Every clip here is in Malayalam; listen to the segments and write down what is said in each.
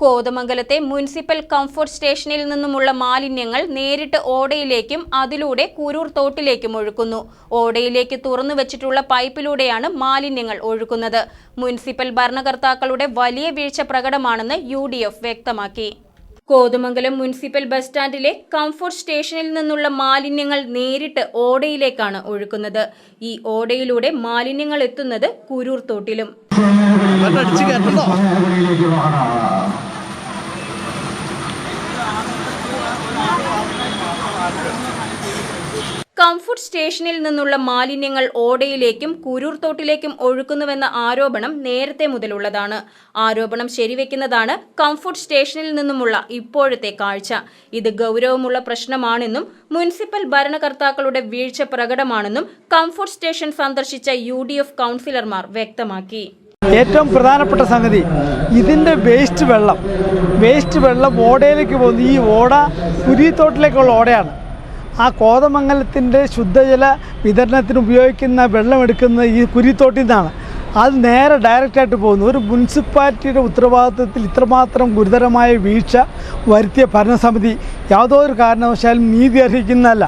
കോതമംഗലത്തെ മുനിസിപ്പൽ കംഫർട്ട് സ്റ്റേഷനിൽ നിന്നുമുള്ള മാലിന്യങ്ങൾ നേരിട്ട് ഓടയിലേക്കും അതിലൂടെ കുരൂർ തോട്ടിലേക്കും ഒഴുക്കുന്നു. ഓടയിലേക്ക് തുറന്നു വെച്ചിട്ടുള്ള പൈപ്പിലൂടെയാണ് മാലിന്യങ്ങൾ ഒഴുക്കുന്നത് മുനിസിപ്പൽ ഭരണകർത്താക്കളുടെ വലിയ വീഴ്ച പ്രകടമാണെന്ന് യു വ്യക്തമാക്കി. കോതമംഗലം മുനിസിപ്പൽ ബസ് സ്റ്റാൻഡിലെ കംഫർട്ട് സ്റ്റേഷനിൽ നിന്നുള്ള മാലിന്യങ്ങൾ നേരിട്ട് ഓടയിലേക്കാണ് ഒഴുക്കുന്നത് ഈ ഓടയിലൂടെ മാലിന്യങ്ങൾ എത്തുന്നത് കുരൂർ തോട്ടിലും. കംഫർട്ട് സ്റ്റേഷനിൽ നിന്നുള്ള മാലിന്യങ്ങൾ ഓടയിലേക്കും കുരൂർ തോട്ടിലേക്കും ഒഴുക്കുന്നുവെന്ന ആരോപണം നേരത്തെ മുതലുള്ളതാണ്. ആരോപണം ശരിവെക്കുന്നതാണ് കംഫർട്ട് സ്റ്റേഷനിൽ നിന്നുമുള്ള ഇപ്പോഴത്തെ കാഴ്ച. ഇത് ഗൗരവമുള്ള പ്രശ്നമാണെന്നും മുനിസിപ്പൽ ഭരണകർത്താക്കളുടെ വീഴ്ച പ്രകടമാണെന്നും കംഫർട്ട് സ്റ്റേഷൻ സന്ദർശിച്ച യു കൗൺസിലർമാർ വ്യക്തമാക്കി. ഏറ്റവും പ്രധാനപ്പെട്ട സംഗതി ഇതിന്റെ വേസ്റ്റ് വെള്ളം. വേസ്റ്റ് വെള്ളം ഓടയിലേക്ക് പോകുന്നു ഈ ഓട കുരിത്തോട്ടിലേക്കുള്ള ഓടയാണ്. ആ കോതമംഗലത്തിന്റെ ശുദ്ധജല വിതരണത്തിന് ഉപയോഗിക്കുന്ന വെള്ളം എടുക്കുന്ന ഈ കുരിത്തോട്ടിൽ നിന്നാണ്. അത് നേരെ ഡയറക്റ്റായിട്ട് പോകുന്നു. ഒരു മുനിസിപ്പാലിറ്റിയുടെ ഉത്തരവാദിത്വത്തിൽ ഇത്രമാത്രം ഗുരുതരമായ വീഴ്ച വരുത്തിയ ഭരണസമിതി യാതൊരു കാരണവശാലും നീതി അർഹിക്കുന്നതല്ല.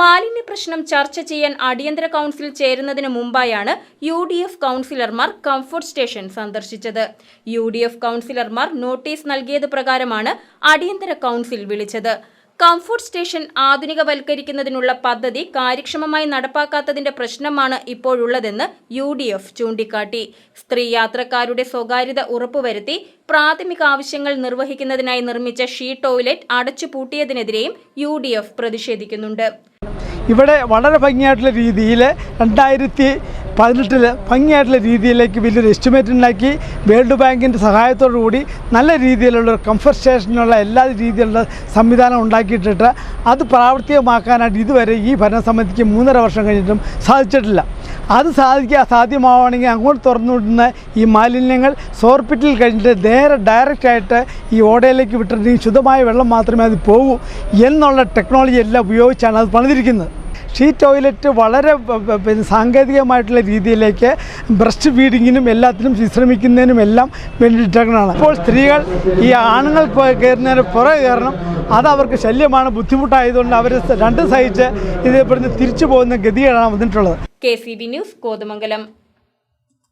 മാലിന്യ പ്രശ്നം ചർച്ച ചെയ്യാൻ അടിയന്തര കൗൺസിൽ ചേരുന്നതിന് മുമ്പായാണ് യു ഡി എഫ് കൗൺസിലർമാർ കംഫർട്ട് സ്റ്റേഷൻ സന്ദർശിച്ചത്. യു ഡി എഫ് കൗൺസിലർമാർ നോട്ടീസ് നൽകിയത് പ്രകാരമാണ് അടിയന്തര കൗൺസിൽ വിളിച്ചത്. കംഫർട്ട് സ്റ്റേഷൻ ആധുനികവൽക്കരിക്കുന്നതിനുള്ള പദ്ധതി കാര്യക്ഷമമായി നടപ്പാക്കാത്തതിന്റെ പ്രശ്നമാണ് ഇപ്പോഴുള്ളതെന്ന് യു ഡി എഫ് ചൂണ്ടിക്കാട്ടി. സ്ത്രീ യാത്രക്കാരുടെ സ്വകാര്യത ഉറപ്പുവരുത്തി പ്രാഥമിക ആവശ്യങ്ങൾ നിർവഹിക്കുന്നതിനായി നിർമ്മിച്ച ഷീ ടോയ്ലറ്റ് അടച്ചുപൂട്ടിയതിനെതിരെയും യു ഡി എഫ് പ്രതിഷേധിക്കുന്നുണ്ട്. ഇവിടെ വളരെ ഭംഗിയായിട്ടുള്ള രീതിയിൽ രണ്ടായിരത്തി പതിനെട്ടിൽ ഭംഗിയായിട്ടുള്ള രീതിയിലേക്ക് വലിയൊരു എസ്റ്റിമേറ്റ് ഉണ്ടാക്കി. വേൾഡ് ബാങ്കിന്റെ സഹായത്തോടു കൂടി നല്ല രീതിയിലുള്ള ഒരു കംഫർട്ട് സ്റ്റേഷനുള്ള എല്ലാ രീതിയിലുള്ള സംവിധാനം ഉണ്ടാക്കിയിട്ടിട്ട് അത് പ്രാവർത്തികമാക്കാനായിട്ട് ഇതുവരെ ഈ ഭരണസമിതിക്ക് മൂന്നര വർഷം കഴിഞ്ഞിട്ടും സാധിച്ചിട്ടില്ല. അത് സാധിക്കുക സാധ്യമാവുകയാണെങ്കിൽ അങ്ങോട്ട് തുറന്നു വിടുന്ന ഈ മാലിന്യങ്ങൾ സോർപ്പിറ്റിൽ കഴിഞ്ഞിട്ട് നേരെ ഡയറക്റ്റായിട്ട് ഈ ഓടയിലേക്ക് വിട്ടിട്ടുണ്ടെങ്കിൽ ശുദ്ധമായ വെള്ളം മാത്രമേ അത് പോകൂ. എന്നുള്ള ടെക്നോളജി എല്ലാം ഉപയോഗിച്ചാണ് അത് പണിതിരിക്കുന്നത്. ഷീ ടോയ്ലറ്റ് വളരെ പിന്നെ സാങ്കേതികമായിട്ടുള്ള രീതിയിലേക്ക് ബ്രസ്റ്റ് ഫീഡിങ്ങിനും എല്ലാത്തിനും വിശ്രമിക്കുന്നതിനും എല്ലാം വേണ്ടിയിട്ടാണ് ഇപ്പോൾ സ്ത്രീകൾ ഈ ആണുങ്ങൾ കയറുന്നതിന് പുറകെ കയറണം. അത് അവർക്ക് ശല്യമാണ് ബുദ്ധിമുട്ടായതുകൊണ്ട് അവർ രണ്ട് സഹിച്ച് ഇത് ഇവിടുന്ന് തിരിച്ചു പോകുന്ന ഗതികളാണ് വന്നിട്ടുള്ളത്. K C B news Kothamangalam.